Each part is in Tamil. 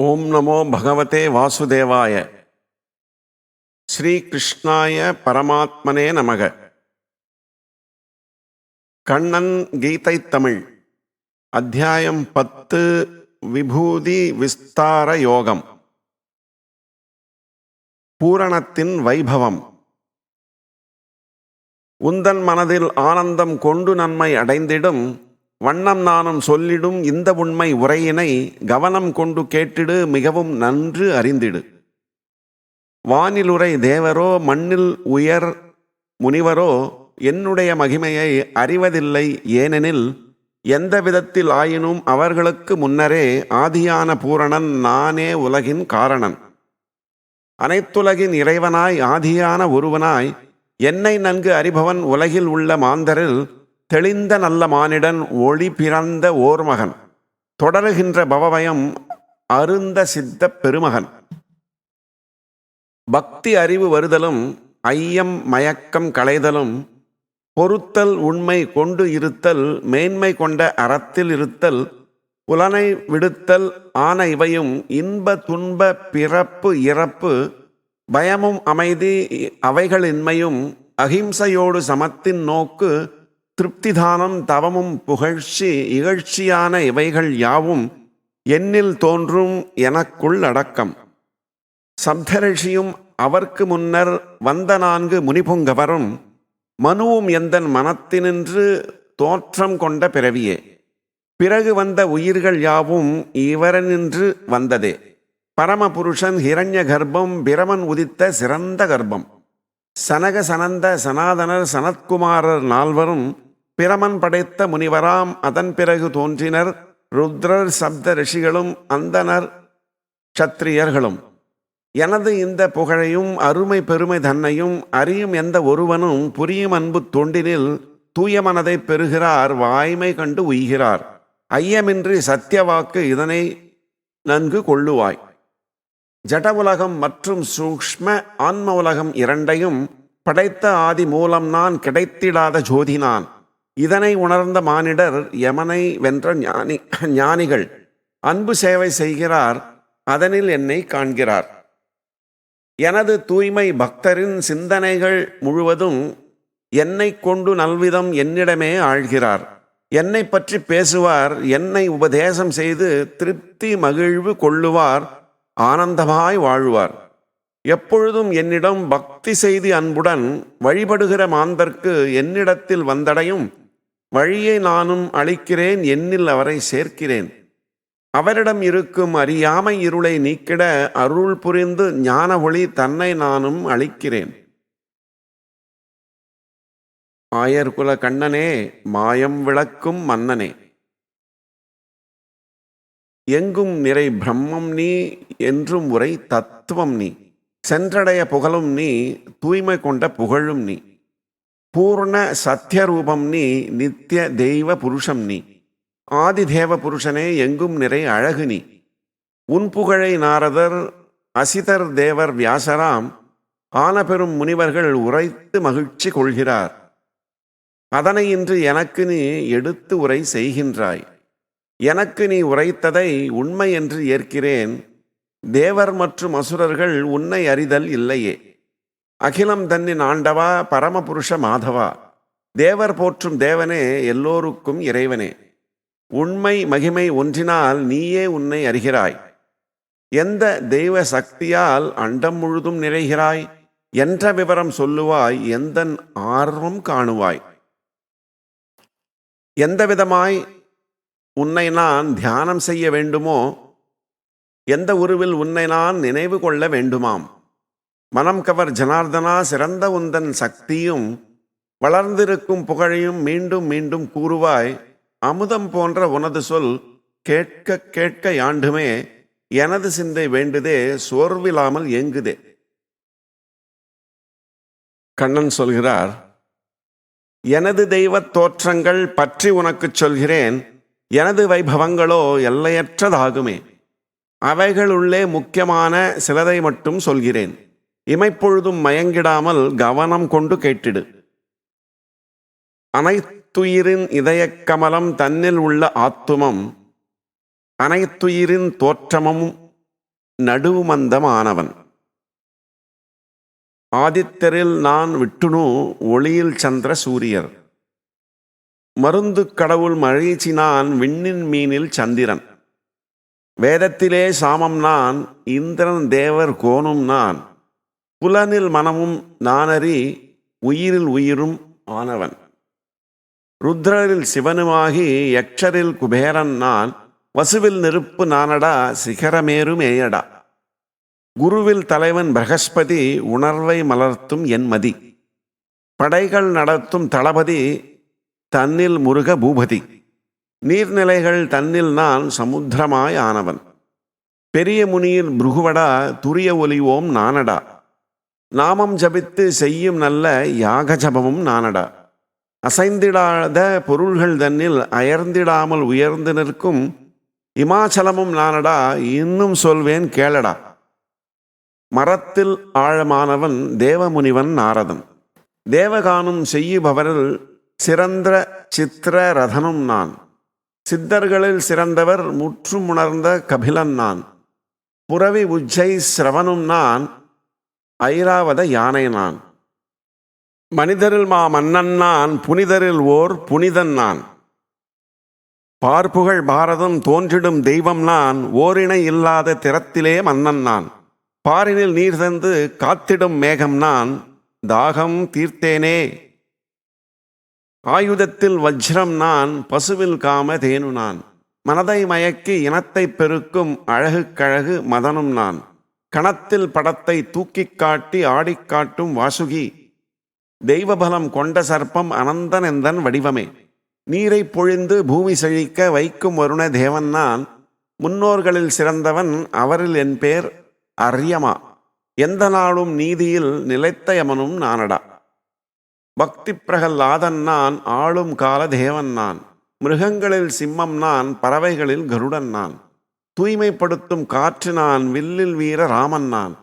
ஓம் நமோ பகவதே வாசுதேவாய. ஸ்ரீகிருஷ்ணாய பரமாத்மனே நமக. கண்ணன் கீதை தமிழ் அத்தியாயம் பத்து விபூதி விஸ்தார யோகம். பூரணத்தின் வைபவம். உந்தன் மனதில் ஆனந்தம் கொண்டு நன்மை அடைந்திடும் வண்ணம் நானும் சொல்லிடும் இந்த உண்மை உரையினை கவனம் கொண்டு கேட்டிடு மிகவும் நன்று அறிந்திடு. வானிலுரை தேவரோ மண்ணில் உயர் முனிவரோ என்னுடைய மகிமையை அறிவதில்லை ஏனெனில் எந்த விதத்தில் ஆயினும் அவர்களுக்கு முன்னரே ஆதியான பூரணன் நானே உலகின் காரணன். அனைத்துலகின் இறைவனாய் ஆதியான ஒருவனாய் என்னை நன்கு அறிபவன் உலகில் உள்ள மாந்தரில் தெளிந்த நல்ல மானிடன் ஒளி பிறந்த ஓர்மகன். தொடருகின்ற பவபயம் அருந்த சித்த பெருமகன். பக்தி அறிவு வருதலும் ஐயம் மயக்கம் களைதலும் பொறுத்தல் உண்மை கொண்டு இருத்தல் மேன்மை கொண்ட அறத்தில் இருத்தல் புலனை விடுத்தல் ஆன இவையும் இன்ப துன்ப பிறப்பு இறப்பு பயமும் அமைதி அவைகளின்மையும் அகிம்சையோடு சமத்தின் நோக்கு திருப்திதானம் தவமும் புகழ்ச்சி இகழ்ச்சியான இவைகள் யாவும் என்னில் தோன்றும் எனக்குள் அடக்கம். சப்தரிஷியும் அவர்க்கு முன்னர் வந்த நான்கு முனிபுங்கவரும் மனுவும் எந்தன் மனத்தினின்று தோற்றம் கொண்ட பிறவியே. பிறகு வந்த உயிர்கள் யாவும் இவரனின்று வந்ததே. பரமபுருஷன் ஹிரண்ய கர்ப்பம் பிரமன் உதித்த சிறந்த கர்ப்பம். சனக சனந்த சனாதனர் சனத்குமாரர் நால்வரும் பிரமன் படைத்த முனிவராம் அதன் பிறகு தோன்றினர் ருத்ரர் சப்த ரிஷிகளும் அந்தனர் சத்திரியர்களும் எனது இந்த புகழையும் அருமை பெருமை தன்னையும் அறியும் எந்த ஒருவனும் புரியும் அன்பு தொண்டினில் தூய மனதை பெறுகிறார் வாய்மை கண்டு உய்கிறார். ஐயமின்றி சத்தியவாக்கு இதனை நன்கு கொள்ளுவாய். ஜட உலகம் மற்றும் சூக்ஷ்ம ஆன்ம உலகம் இரண்டையும் படைத்த ஆதி மூலம் நான் கிடைத்திடாத ஜோதி நான். இதனை உணர்ந்த மானிடர் யமனை வென்ற ஞானி ஞானிகள் அன்பு சேவை செய்கிறார் அதனில் என்னை காண்கிறார். எனது தூய்மை பக்தரின் சிந்தனைகள் முழுவதும் என்னை கொண்டு நல்விதம் என்னிடமே ஆழ்கிறார். என்னை பற்றி பேசுவார் என்னை உபதேசம் செய்து திருப்தி மகிழ்வு கொள்ளுவார் ஆனந்தமாய் வாழ்வார். எப்பொழுதும் என்னிடம் பக்தி செய்தி அன்புடன் வழிபடுகிற மாந்தர்க்கு என்னிடத்தில் வந்தடையும் வழியை நானும் அளிக்கிறேன் என்னில் அவரை சேர்க்கிறேன். அவரிடம் இருக்கும் அறியாமை இருளை நீக்கிட அருள் புரிந்து ஞான ஒளி தன்னை நானும் அளிக்கிறேன். ஆயர்குல கண்ணனே மாயம் விளக்கும் மன்னனே. எங்கும் நிறை பிரம்மம் நீ என்றும் உரை தத்துவம் நீ. சென்றடைய புகழும் நீ தூய்மை கொண்ட புகழும் நீ. பூர்ண சத்தியரூபம் நீ நித்திய தெய்வ புருஷம் நீ. ஆதிதேவ புருஷனே எங்கும் நிறை அழகு நீ. உன் புகழை நாரதர் அசிதர் தேவர் வியாசராம் ஆனபெரும் முனிவர்கள் உரைத்து மகிழ்ச்சி கொள்கிறார். அதனை இன்று எனக்கு நீ எடுத்து உரை செய்கின்றாய். எனக்கு நீ உரைத்ததை உண்மை என்று ஏற்கிறேன். தேவர் மற்றும் அசுரர்கள் உன்னை அறிதல் இல்லையே. அகிலம் தன்னின் ஆண்டவா பரமபுருஷ மாதவா. தேவர் போற்றும் தேவனே எல்லோருக்கும் இறைவனே. உண்மை மகிமை ஒன்றினால் நீயே உன்னை அறிகிறாய். எந்த தெய்வ சக்தியால் அண்டம் முழுதும் நிறைகிறாய்? என்ற விவரம் சொல்லுவாய் எந்த ஆர்வம் காணுவாய்? எந்த விதமாய் உன்னை நான் தியானம் செய்ய வேண்டுமோ எந்த உருவில் உன்னை நான் நினைவு கொள்ள வேண்டுமாம்? மனம் கவர் ஜனார்தனா சிறந்த உந்தன் சக்தியும் வளர்ந்திருக்கும் புகழையும் மீண்டும் மீண்டும் கூறுவாய். அமுதம் போன்ற உனது சொல் கேட்க கேட்க யாண்டுமே எனது சிந்தை வேண்டுதே சோர்வில்லாமல் ஏங்குதே. கண்ணன் சொல்கிறார் எனது தெய்வத் தோற்றங்கள் பற்றி உனக்குச் சொல்கிறேன் எனது வைபவங்களோ எல்லையற்றதாகுமே. அவைகளுள்ளே முக்கியமான சிலதை மட்டும் சொல்கிறேன். இமைப்பொழுதும் மயங்கிடாமல் கவனம் கொண்டு கேட்டிடு. அனைத்துயிரின் இதயக் கமலம் தன்னில் உள்ள ஆத்துமம் அனைத்துயிரின் தோற்றமும் நடுவுமந்தமானவன். ஆதித்தரில் நான் விட்டுணு ஒளியில் சந்திர சூரியர். மருந்து கடவுள் மழீச்சினான் விண்ணின் மீனில் சந்திரன். வேதத்திலே சாமம் நான் இந்திரன் தேவர் கோணும் நான். புலனில் மனமும் நானறி உயிரில் உயிரும் ஆனவன். ருத்ரரில் சிவனுமாகி யக்ஷரில் குபேரன் நான் வசுவில் நெருப்பு நானடா சிகரமேறும் ஏயடா. குருவில் தலைவன் பிரகஸ்பதி உணர்வை மலர்த்தும் என் மதி. படைகள் நடத்தும் தளபதி தன்னில் முருக பூபதி. நீர்நிலைகள் தன்னில் நான் சமுத்திரமாய் ஆனவன். பெரிய முனியில் புருகுவடா துரிய ஒலிவோம் நானடா. நாமம் ஜபித்து செய்யும் நல்ல யாக ஜபமும் நானடா. அசைந்திடாத பொருள்கள் தன்னில் அயர்ந்திடாமல் உயர்ந்து நிற்கும் இமாச்சலமும் நானடா இன்னும் சொல்வேன் கேளடா. மரத்தில் ஆழமானவன் தேவமுனிவன் நாரதன். தேவகானம் செய்யுபவரில் சிறந்த சித்திர ரதனும் நான். சித்தர்களில் சிறந்தவர் முற்றுமுணர்ந்த கபிலன் நான். புறவி உஜ்ஜை சிரவனும் நான். ஐராவத யானை நான் மனிதரில் மா மன்னன் நான் புனிதரில் ஓர் புனிதன் நான். பார்ப்புகழ் பாரதம் தோன்றிடும் தெய்வம் நான் ஓரிணை இல்லாத திறத்திலே மன்னன் நான். பாரினில் நீர் தந்து காத்திடும் மேகம் நான் தாகம் தீர்த்தேனே. ஆயுதத்தில் வஜ்ரம் நான் பசுவில் காம தேனு நான். மனதை மயக்கி இனத்தை பெருக்கும் அழகுக்கழகு மதனும் நான். கணத்தில் படத்தை தூக்கிக் காட்டி ஆடிக் காட்டும் வாசுகி தெய்வபலம் கொண்ட சர்ப்பம் அனந்தனெந்தன் வடிவமே. நீரை பொழிந்து பூமி செழிக்க வைக்கும் வருண தேவன் நான் முன்னோர்களில் சிறந்தவன் அவரில் என் பேர் அரியமா. எந்த நாளும் நீதியில் நிலைத்த யமனும் நானடா. பக்தி பிரகல்லாதன் நான் ஆளும் கால தேவன் நான் மிருகங்களில் சிம்மம் நான் பறவைகளில் கருடன் நான் தூய்மைப்படுத்தும் காற்று நான் வில்லில் வீர ராமன் நான்.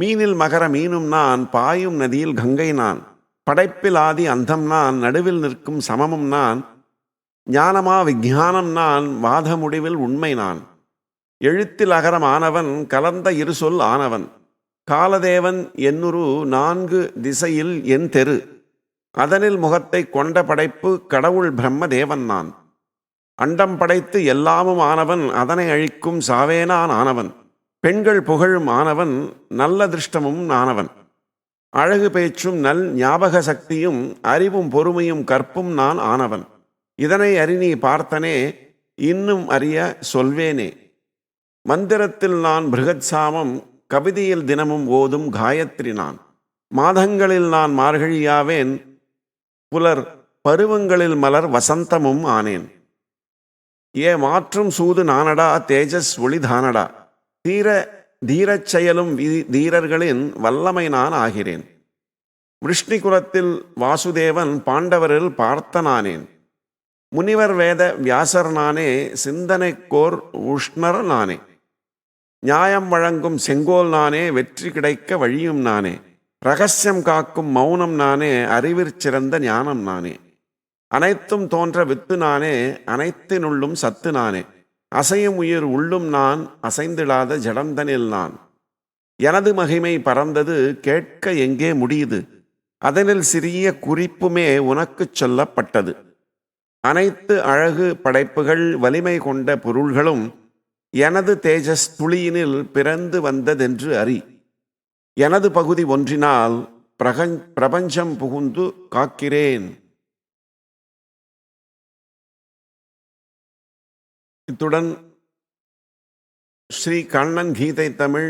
மீனில் மகர மீனும் நான் பாயும் நதியில் கங்கை நான். படைப்பில் ஆதி அந்தம் நான் நடுவில் நிற்கும் சமமும் நான். ஞானமா விஞ்ஞானம் நான் வாத முடிவில் உண்மை நான். எழுத்தில் அகரம் ஆனவன் கலந்த இரு சொல் ஆனவன். காலதேவன் என்னுரு நான்கு திசையில் என் தெரு. அதனில் முகத்தை கொண்ட படைப்பு கடவுள் பிரம்ம தேவன் நான். அண்டம் படைத்து எல்லாமும் ஆனவன் அதனை அழிக்கும் சாவேனான் ஆனவன். பெண்கள் புகழும் ஆனவன் நல்ல திருஷ்டமும் ஆனவன். அழகு பேச்சும் நல் ஞாபக சக்தியும் அறிவும் பொறுமையும் கற்பும் நான் ஆனவன். இதனை அறிநீ பார்த்தனே இன்னும் அறிய சொல்வேனே. மந்திரத்தில் நான் பிருகத்சாமம் கவிதையில் தினமும் ஓதும் காயத்ரி நான். மாதங்களில் நான் மார்கழியாவேன் புலர் பருவங்களில் மலர் வசந்தமும் ஆனேன். ஏ மாற்றும் சூது நானடா தேஜஸ் ஒளிதானடா தீர தீரச் செயலும் தீரர்களின் வல்லமை நான் ஆகிறேன். விஷ்ணிகுலத்தில் வாசுதேவன் பாண்டவரில் பார்த்தனானேன். முனிவர் வேத வியாசர் நானே சிந்தனைக்கோர் உஷ்ணர் நானே. நியாயம் வழங்கும் செங்கோல் நானே வெற்றி கிடைக்க வழியும் நானே. ரகசியம் காக்கும் மௌனம் நானே அறிவிற் சிறந்த ஞானம் நானே. அனைத்தும் தோன்ற வித்து நானே அனைத்தினுள்ளும் சத்து நானே. அசையும் உயிர் உள்ளும் நான் அசைந்திடாத ஜடந்தனில் நான். எனது மகிமை பறந்தது கேட்க எங்கே முடியுது? அதனில் சிறிய குறிப்புமே உனக்குச் சொல்லப்பட்டது. அனைத்து அழகு படைப்புகள் வலிமை கொண்ட பொருள்களும் எனது தேஜஸ் துளியினில் பிறந்து வந்ததென்று அறி எனது பகுதி ஒன்றினால் பிரகஞ் பிரபஞ்சம் புகுந்து காக்கிறேன். இத்துடன் ஸ்ரீ கண்ணன் கீதை தமிழ்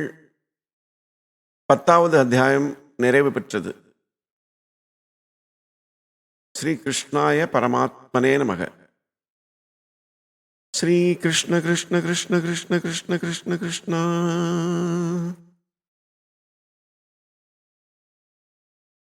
பத்தாவது அத்தியாயம் நிறைவு பெற்றது. ஸ்ரீ கிருஷ்ணாய பரமாத்மனே நமக. ஸ்ரீ கிருஷ்ண கிருஷ்ண கிருஷ்ண கிருஷ்ண கிருஷ்ண கிருஷ்ண கிருஷ்ணா.